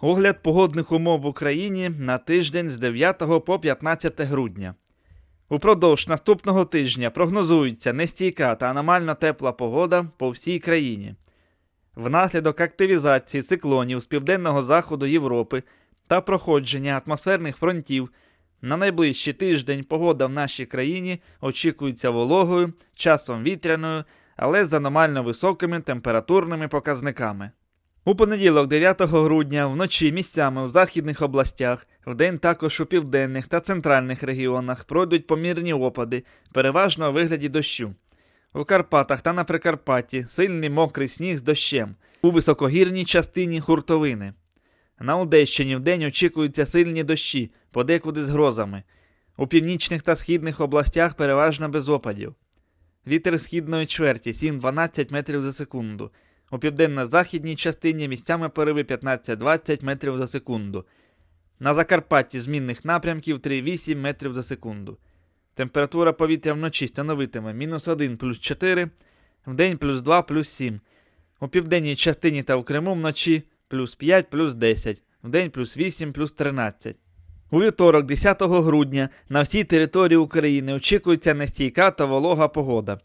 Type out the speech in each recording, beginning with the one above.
Огляд погодних умов в Україні на тиждень з 9 по 15 грудня. Упродовж наступного тижня прогнозується нестійка та аномально тепла погода по всій країні. Внаслідок активізації циклонів з південного заходу Європи та проходження атмосферних фронтів на найближчий тиждень погода в нашій країні очікується вологою, часом вітряною, але з аномально високими температурними показниками. У понеділок, 9 грудня, вночі місцями в західних областях, вдень також у південних та центральних регіонах пройдуть помірні опади, переважно у вигляді дощу. У Карпатах та на Прикарпатті сильний мокрий сніг з дощем, у високогірній частині хуртовини. На Одещині вдень очікуються сильні дощі, подекуди з грозами. У північних та східних областях переважно без опадів. Вітер східної чверті 7-12 метрів за секунду. У південно-західній частині місцями пориви 15-20 метрів за секунду. На Закарпатті змінних напрямків 3-8 метрів за секунду. Температура повітря вночі становитиме мінус 1 плюс 4, вдень плюс 2 плюс 7. У південній частині та у Криму вночі плюс 5 плюс 10, вдень плюс 8 плюс 13. У вівторок, 10 грудня, на всій території України очікується нестійка та волога погода.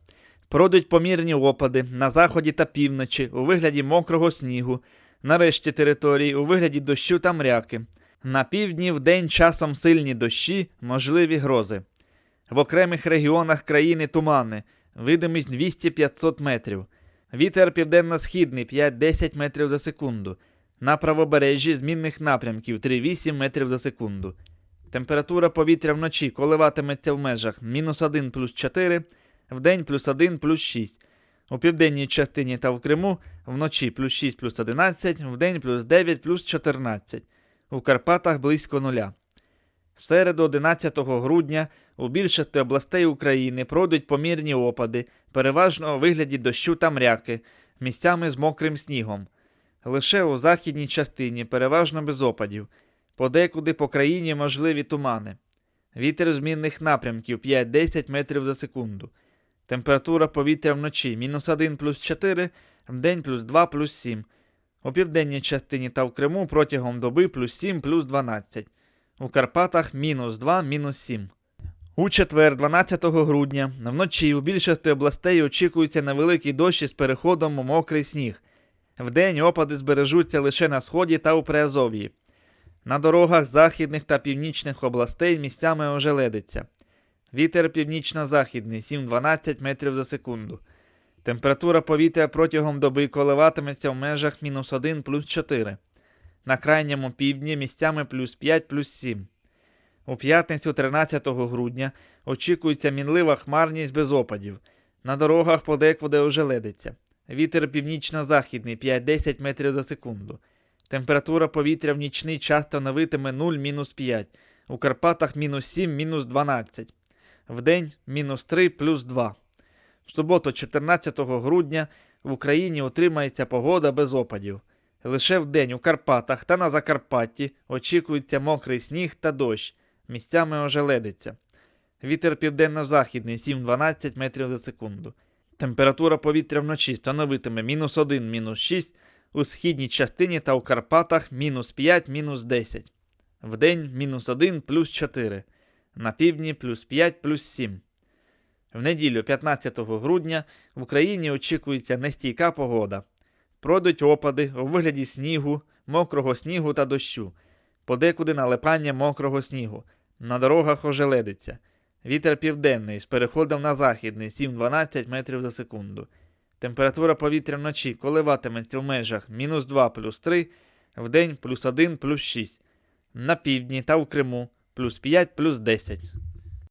Пройдуть помірні опади на заході та півночі у вигляді мокрого снігу, на решті території у вигляді дощу та мряки. На півдні вдень часом сильні дощі, можливі грози. В окремих регіонах країни тумани, видимість 200-500 метрів. Вітер південно-східний 5-10 метрів за секунду. На правобережжі змінних напрямків 3-8 метрів за секунду. Температура повітря вночі коливатиметься в межах мінус 1 плюс 4, вдень плюс 1 плюс 6. У південній частині та в Криму вночі плюс 6 плюс 11, вдень плюс 9 плюс 14. У Карпатах близько нуля. В середу 11 грудня у більшості областей України пройдуть помірні опади, переважно у вигляді дощу та мряки, місцями з мокрим снігом. Лише у західній частині переважно без опадів. Подекуди по країні можливі тумани. Вітер змінних напрямків 5-10 метрів за секунду. Температура повітря вночі мінус 1 плюс 4, вдень плюс 2 плюс 7. У південній частині та в Криму протягом доби плюс 7 плюс 12. У Карпатах мінус 2 мінус 7. У четвер, 12 грудня, вночі у більшості областей очікується невеликий дощ із переходом у мокрий сніг. Вдень опади збережуться лише на сході та у Приазов'ї. На дорогах західних та північних областей місцями ожеледиться. Вітер північно-західний 7-12 метрів за секунду. Температура повітря протягом доби коливатиметься в межах мінус 1 плюс 4. На крайньому півдні місцями плюс 5 плюс 7. У п'ятницю 13 грудня очікується мінлива хмарність без опадів. На дорогах подекуди ожеледиться. Вітер північно-західний 5-10 метрів за секунду. Температура повітря в нічний час становитиме 0-5. У Карпатах мінус 7, 12. Вдень мінус 3 плюс 2. В суботу, 14 грудня, в Україні утримається погода без опадів. Лише вдень у Карпатах та на Закарпатті очікується мокрий сніг та дощ, місцями ожеледиться. Вітер південно-західний 7-12 метрів за секунду. Температура повітря вночі становитиме мінус 1, мінус 6, у східній частині та у Карпатах мінус 5, мінус 10. Вдень мінус 1 плюс 4. На півдні плюс 5 плюс 7. В неділю 15 грудня в Україні очікується нестійка погода. Пройдуть опади у вигляді снігу, мокрого снігу та дощу, подекуди налипання мокрого снігу, на дорогах ожеледиться. Вітер південний з переходом на західний 7-12 метрів за секунду. Температура повітря вночі коливатиметься в межах мінус 2 плюс 3, вдень плюс 1 плюс 6. На півдні та в Криму плюс 5 плюс 10.